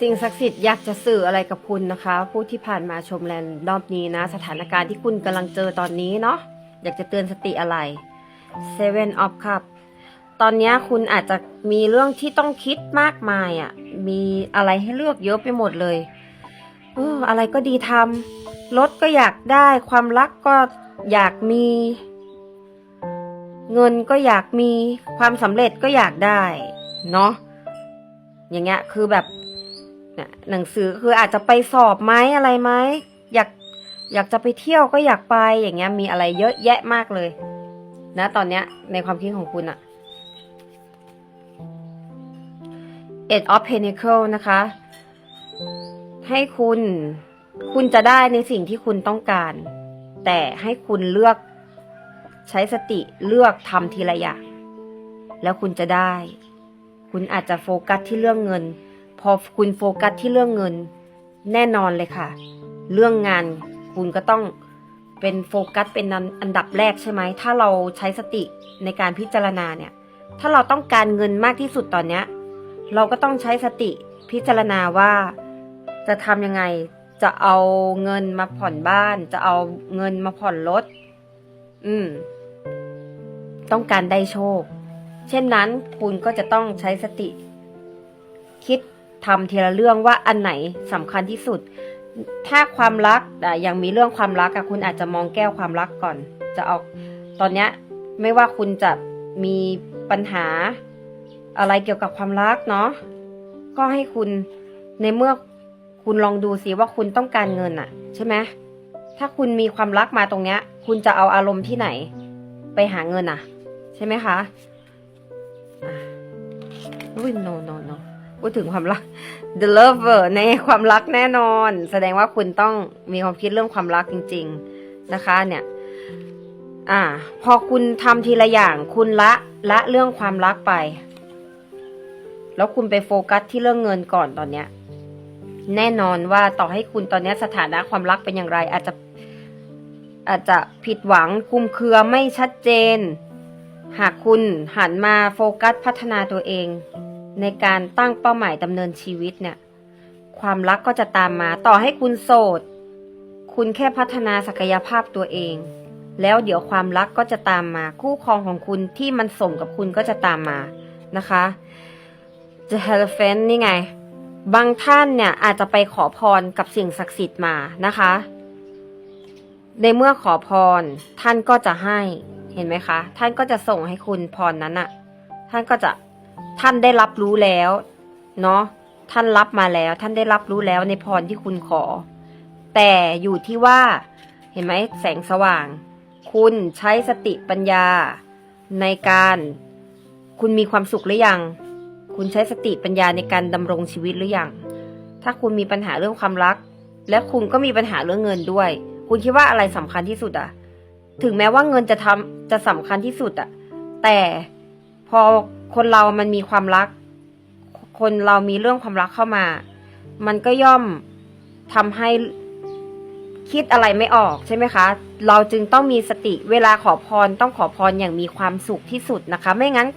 สิ่งศักดิ์สิทธิ์อยากจะสื่ออะไรกับคุณนะคะ ผู้ที่ผ่านมาชมแลนด์รอบนี้นะ สถานการณ์ที่คุณกำลังเจอตอนนี้เนาะอยากจะเตือนสติอะไร Seven of Cup ตอนนี้คุณอาจจะมีเรื่องที่ต้องคิดมากมายอะ่ะ มีอะไรให้เลือกเยอะไปหมดเลยเอออะไรก็ดีทำรถก็อยากได้ ความรักก็อยากมี เงินก็อยากมี ความสำเร็จก็อยากได้ เนาะอย่างเงี้ยคือแบบ เนี่ยหนังสือคืออาจจะไปสอบไหมอะไรไหมอยากอยากจะไปเที่ยวก็อยากไปอย่างเงี้ย มีอะไรเยอะแยะมากเลย นะ ตอนเนี้ย ในความคิดของคุณอะ Eight of Pentacle นะคะ ให้คุณคุณจะได้ในสิ่งที่คุณต้องการ แต่ให้คุณเลือกใช้สติเลือกทำทีละอย่างแล้วคุณจะได้ คุณอาจจะโฟกัสที่เรื่องเงิน พอคุณโฟกัสที่เรื่องเงินแน่นอนเลยค่ะ เรื่องงานคุณก็ต้องเป็นโฟกัสเป็นอันอันดับแรกใช่ไหม ถ้าเราใช้สติในการพิจารณาเนี่ย ถ้าเราต้องการเงินมากที่สุดตอนเนี้ย เราก็ต้องใช้สติพิจารณาว่า จะทำยังไง จะเอาเงินมาผ่อนบ้าน จะเอาเงินมาผ่อนรถ อืม ต้องการได้โชค เช่นนั้นคุณก็จะต้องใช้สติ คิด ทำทีละเรื่องว่าอันไหนสำคัญที่สุด ถ้าความรักอ่ยังมีเรื่องความรักอะคุณอาจจะมองแก้วความรักก่อน จะเอาตอนเนี้ยไม่ว่าคุณจะมีปัญหาอะไรเกี่ยวกับความรักเนาะก็ให้คุณในเมื่อคุณลองดูสิว่าคุณต้องการเงินอะใช่ไหมถ้าคุณมีความรักมาตรงเนี้ย คุณจะเอาอารมณ์ที่ไหน ไปหาเงินอะใช่ไหมคะอุ้ย no no no พูดถึงความรัก the lover ในความรักแน่นอน แสดงว่าคุณต้องมีความคิดเรื่องความรักจริง ๆนะคะ เนี่ย อ่า พอคุณทำทีละอย่าง คุณละละเรื่องความรักไป แล้วคุณไปโฟกัสที่เรื่องเงินก่อนตอนเนี้ย แน่นอนว่าต่อให้คุณตอนเนี้ยสถานะความรักเป็นอย่างไร อาจจะอาจจะผิดหวังคุมเครือไม่ชัดเจน หากคุณหันมาโฟกัสพัฒนาตัวเอง ในการตั้งเป้าหมายดำเนินชีวิตเนี่ย ความรักก็จะตามมา ต่อให้คุณโสด คุณแค่พัฒนาศักยภาพตัวเอง แล้วเดี๋ยวความรักก็จะตามมา คู่ครองของคุณที่มันสมกับคุณก็จะตามมานะคะ The h e l o p h a n t นี่ไง บางท่านเนี่ยอาจจะไปขอพรกับสิ่งศักดิ์สิทธิ์มานะคะ ในเมื่อขอพรท่านก็จะให้ เห็นไหมคะ ท่านก็จะส่งให้คุณพรนั้นอะท่านก็จะ ท่านได้รับรู้แล้วเนาะท่านรับมาแล้ว ท่านได้รับรู้แล้วในพรที่คุณขอ แต่อยู่ที่ว่าเห็นไหมแสงสว่าง คุณใช้สติปัญญา ในการ คุณมีความสุขหรือยัง คุณใช้สติปัญญาในการดำรงชีวิตหรือยัง ถ้าคุณมีปัญหาเรื่องความรัก และคุณก็มีปัญหาเรื่องเงินด้วย คุณคิดว่าอะไรสำคัญที่สุดอะถึงแม้ว่าเงินจะทำจะสำคัญที่สุดอะแต่ พอคนเรามันมีความรัก คนเรามีเรื่องความรักเข้ามา มันก็ย่อมทำให้คิดอะไรไม่ออกใช่ไหมคะ เราจึงต้องมีสติเวลาขอพรต้องขอพรอย่างมีความสุขที่สุดนะคะ ไม่งั้น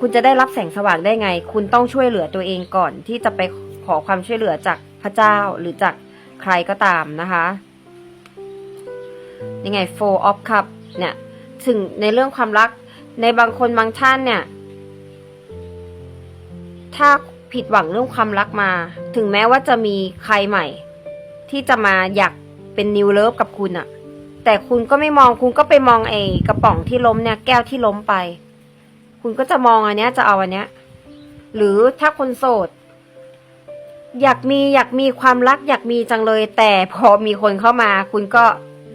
คุณจะได้รับแสงสว่างได้ไง คุณต้องช่วยเหลือตัวเองก่อน ที่จะไปขอความช่วยเหลือจากพระเจ้าหรือจากใครก็ตามนะคะยังไง four of cup เนี่ย ถึงในเรื่องความรัก ในบางคนบางท่านเนี่ย ถ้าผิดหวังเรื่องความรักมา ถึงแม้ว่าจะมีใครใหม่ ที่จะมาอยากเป็นนิวเลิฟกับคุณอะแต่คุณก็ไม่มองคุณก็ไปมองไอ้กระป๋องที่ล้มเนี่ย แก้วที่ล้มไป คุณก็จะมองอันเนี้ยจะเอาอันเนี้ย หรือถ้าคนโสด อยากมีอยากมีความรัก อยากมีจังเลย แต่พอมีคนเข้ามา คุณก็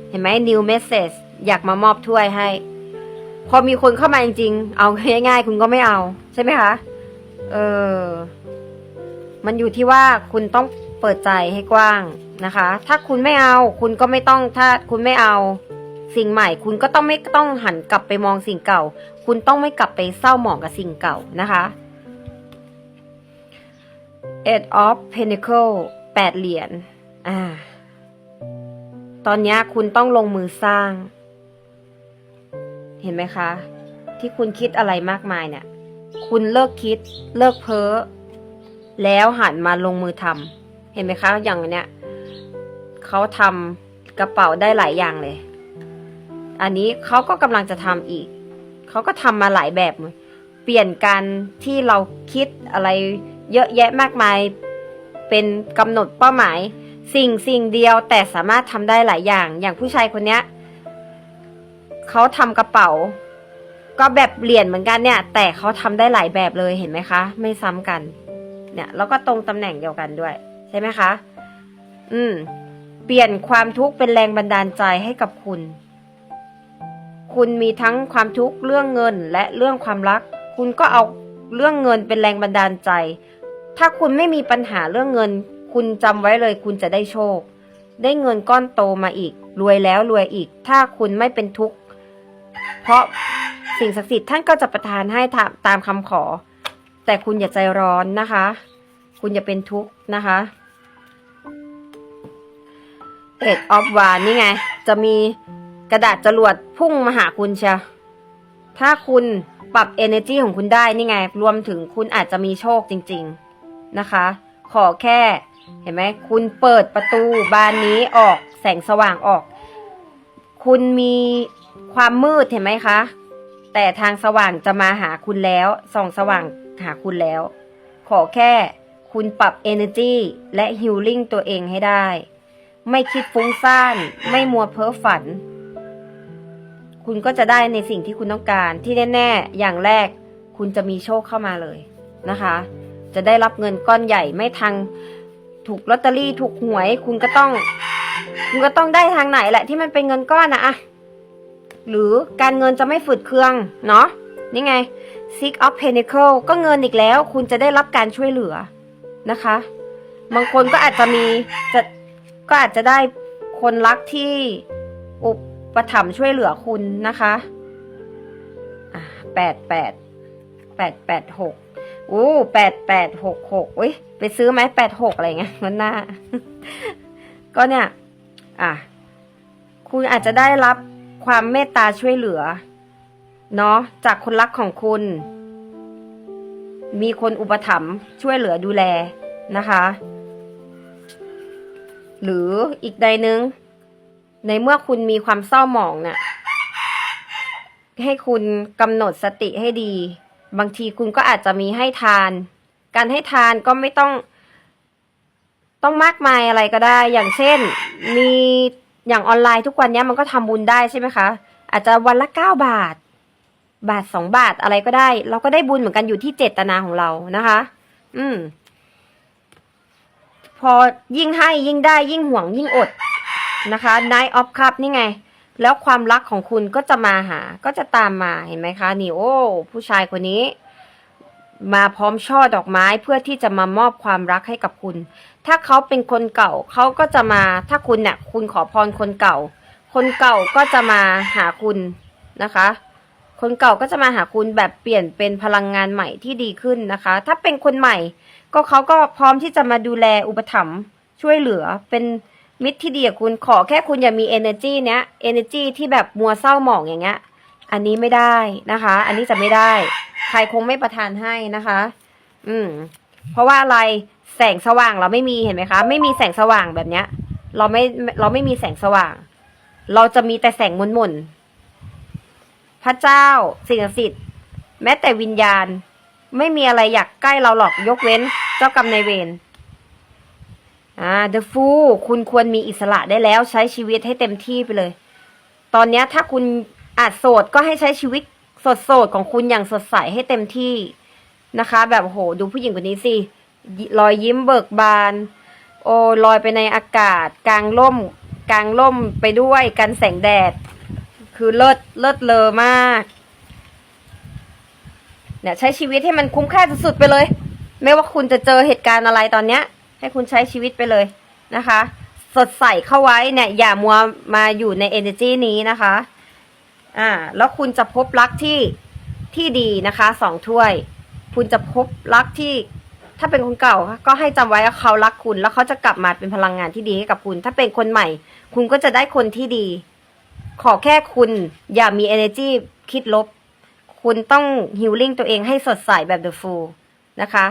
เห็นไหม new message อยากมามอบถ้วยให้ พอมีคนเข้ามาจริงๆ เอาง่ายๆ คุณก็ไม่เอา ใช่ไหมคะ เออ มันอยู่ที่ว่าคุณต้องเปิดใจให้กว้างนะคะ ถ้าคุณไม่เอา คุณก็ไม่ต้อง ถ้าคุณไม่เอา สิ่งใหม่ คุณก็ต้องไม่ต้องหันกลับไปมองสิ่งเก่า คุณต้องไม่กลับไปเศร้าหมองกับสิ่งเก่านะคะ Eight of Pentacle แปดเหรียญ อ่า ตอนนี้คุณต้องลงมือสร้าง เห็นไหมคะ ที่คุณคิดอะไรมากมายเนี่ย คุณเลิกคิด เลิกเพ้อ แล้วหันมาลงมือทำเห็นไหมคะ อย่างเนี้ยเขาทำกระเป๋าได้หลายอย่างเลย อันนี้เขาก็กำลังจะทำอีก เขาก็ทำมาหลายแบบ เปลี่ยนการที่เราคิดอะไรเยอะแยะมากมาย เป็นกำหนดเป้าหมาย สิ่งสิ่งเดียวแต่สามารถทำได้หลายอย่าง อย่างผู้ชายคนเนี้ย เขาทำกระเป๋า ก็แบบเหรียญเหมือนกันเนี่ย แต่เขาทำได้หลายแบบเลยเห็นไหมคะ ไม่ซ้ำกัน เนี่ย แล้วก็ตรงตำแหน่งเดียวกันด้วย ใช่ไหมคะ อืม เปลี่ยนความทุกข์เป็นแรงบันดาลใจให้กับคุณ คุณมีทั้งความทุกข์เรื่องเงินและเรื่องความรัก คุณก็เอาเรื่องเงินเป็นแรงบันดาลใจ ถ้าคุณไม่มีปัญหาเรื่องเงิน คุณจำไว้เลยคุณจะได้โชค ได้เงินก้อนโตมาอีก รวยแล้วรวยอีก ถ้าคุณไม่เป็นทุกข์ เพราะสิ่งศักดิ์สิทธิ์ท่านก็จะประทานให้ตามตามคำขอ แต่คุณอย่าใจร้อนนะคะ คุณอย่าเป็นทุกข์นะคะเอ็ดออฟวานนี่ไง จะมีกระดาษจรวดพุ่งมาหาคุณเชียถ้าคุณปรับ energy ของคุณได้นี่ไง รวมถึงคุณอาจจะมีโชคจริง ๆนะคะ ขอแค่เห็นไหมคุณเปิดประตูบานนี้ออกแสงสว่างออก คุณมี ความมืดเห็นไหมคะ แต่ทางสว่างจะมาหาคุณแล้ว ส่องสว่างหาคุณแล้ว ขอแค่คุณปรับ energy และ healing ตัวเองให้ได้ ไม่คิดฟุ้งซ่าน ไม่มัวเพ้อฝัน คุณก็จะได้ในสิ่งที่คุณต้องการ ที่แน่ๆ อย่างแรก คุณจะมีโชคเข้ามาเลยนะคะ จะได้รับเงินก้อนใหญ่ไม่ทางถูกลอตเตอรี่ถูกหวย คุณก็ต้อง คุณก็ต้องได้ทางไหนแหละที่มันเป็นเงินก้อนนะอะ หรือการเงินจะไม่ฝืดเคืองเนาะนี่ไง Six of Pentacle ก็เงินอีกแล้ว คุณจะได้รับการช่วยเหลือนะคะ บางคนก็อาจจะมีจะก็อาจจะได้คนรักที่อุปถัมภ์ช่วยเหลือคุณนะคะแปดแปดแปดแปดหกโอ้แปดแปดหกหกอุ้ยไปซื้อไหมแปดหกอะไรเงี้ยมันหน้า ก็เนี่ย อะ คุณอาจจะได้รับ ความเมตตาช่วยเหลือ เนาะจากคนรักของคุณ มีคนอุปถัมภ์ช่วยเหลือดูแลนะคะ หรืออีกใดนึง ในเมื่อคุณมีความเศร้าหมองเนี่ยให้คุณกำหนดสติให้ดี บางทีคุณก็อาจจะมีให้ทาน การให้ทานก็ไม่ต้อง ต้องมากมายอะไรก็ได้ อย่างเช่น มี อย่างออนไลน์ทุกวันนี้มันก็ทำบุญได้ใช่ไหมคะ อาจจะวันละเก้าบาท บาทสองบาทอะไรก็ได้ เราก็ได้บุญเหมือนกันอยู่ที่เจตนาของเรานะคะ อืม พอยิ่งให้ยิ่งได้ยิ่งห่วงยิ่งอดนะคะ Night of Cup นี่ไง แล้วความรักของคุณก็จะมาหา ก็จะตามมาเห็นไหมคะ นี่โอ้ผู้ชายคนนี้ มาพร้อมช่อดอกไม้เพื่อที่จะมามอบความรักให้กับคุณ ถ้าเขาเป็นคนเก่าเขาก็จะมา ถ้าคุณเนี่ยคุณขอพรคนเก่า คนเก่าก็จะมาหาคุณนะคะ คนเก่าก็จะมาหาคุณแบบเปลี่ยนเป็นพลังงานใหม่ที่ดีขึ้นนะคะ ถ้าเป็นคนใหม่ ก็เขาก็พร้อมที่จะมาดูแลอุปถัมภ์ช่วยเหลือเป็นมิตรที่ดีกับคุณขอแค่คุณอย่ามี energy เนี้ย energy ที่แบบมัวเศร้าหมองอย่างเงี้ย อันนี้ไม่ได้นะคะ อันนี้จะไม่ได้ ใครคงไม่ประทานให้นะคะ อืม เพราะว่าอะไรแสงสว่างเราไม่มีเห็นไหมคะ ไม่มีแสงสว่างแบบเนี้ย เราไม่เราไม่มีแสงสว่าง เราจะมีแต่แสงมนมนพระเจ้าสิ่งศักดิ์สิทธิ์แม้แต่วิญญาณ ไม่มีอะไรอยากใกล้เราหรอกยกเว้นเจ้ากรรมนายเวรอ่า The Fool คุณควรมีอิสระได้แล้วใช้ชีวิตให้เต็มที่ไปเลย ตอนนี้ถ้าคุณ อาจโสดก็ให้ใช้ชีวิตสดโสดๆของคุณอย่างสดใสให้เต็มที่นะคะ แบบโหดูผู้หญิงคนนี้สิรอยยิ้มเบิกบาน โอ้ลอยไปในอากาศ กลางร่ม กลางร่มไปด้วยกันแสงแดด คือเลิศเลิศเลอมากเนี่ยใช้ชีวิตให้มันคุ้มค่าสุดๆไปเลย ไม่ว่าคุณจะเจอเหตุการณ์อะไรตอนเนี้ย ให้คุณใช้ชีวิตไปเลยนะคะ สดใสเข้าไว้เนี่ยอย่ามัวมาอยู่ใน energy นี้นะคะ อ่าแล้วคุณจะพบรักที่ที่ดีนะคะสองถ้วย คุณจะพบรักที่ ถ้าเป็นคนเก่าก็ให้จำไว้ว่าเขารักคุณ แล้วเขาจะกลับมาเป็นพลังงานที่ดีให้กับคุณ ถ้าเป็นคนใหม่ คุณก็จะได้คนที่ดี ขอแค่คุณอย่ามี energy คิดลบ คุณต้องฮิลลิ่งตัวเองให้สดใสแบบ The Fool นะคะ